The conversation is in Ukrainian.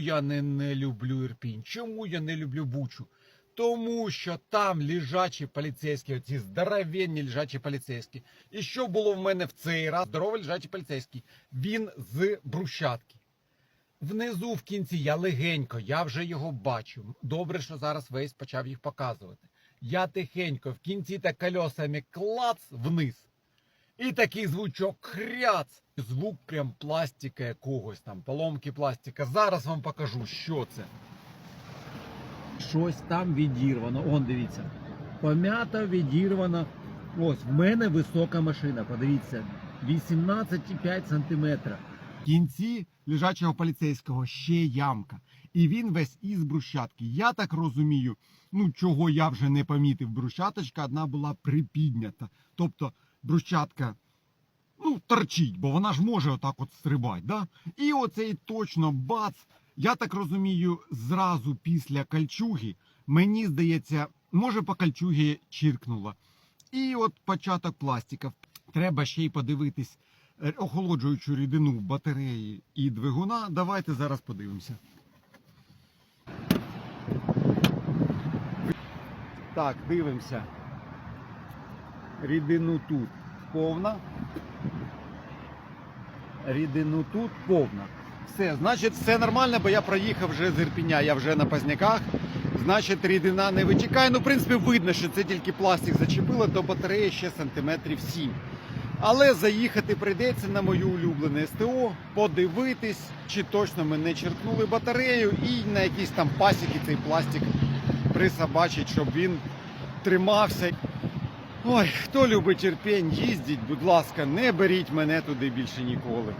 я не, не люблю Ірпінь? Чому я не люблю Бучу? Тому що там лежачі поліцейські, оці здоровенні лежачі поліцейські. І що було в мене в цей раз? Здоровий лежачий поліцейський. Він з брусчатки. Внизу в кінці я легенько, я вже його бачу. Добре, що зараз весь почав їх показувати. Я тихенько в кінці та кольосами клац вниз. І такий звучок хряц. Звук прям пластика якогось там, поломки пластика. Зараз вам покажу, що це. Щось там відірвано. Он дивіться. Пом'ято, відірвано. Ось, в мене висока машина. Подивіться. 18,5 сантиметра. В кінці лежачого поліцейського ще ямка. І він весь із брусчатки. Я так розумію, ну чого я вже не помітив. Брусчаточка одна була припіднята. Тобто брусчатка ну, торчить, бо вона ж може отак от стрибати. Да? І оцей точно бац. Я так розумію, зразу після кальчуги, мені здається, може по кальчугі чиркнуло. І от початок пластика. Треба ще й подивитись е, охолоджуючу рідину батареї і двигуна. Давайте зараз подивимося. Так, дивимося. Рідину тут повна. Рідину тут повна. Все, значить, все нормально, бо я проїхав вже з Ірпіня, я вже на Пазняках. Значить, рідина не витікає. Ну, в принципі, видно, що це тільки пластик зачепило, до батареї ще сантиметрів 7. Але заїхати прийдеться на мою улюблене СТО, подивитись, чи точно ми не черкнули батарею, і на якісь там пасіки цей пластик присобачить, щоб він тримався. Ой, хто любить терпень, їздіть, будь ласка, не беріть мене туди більше ніколи.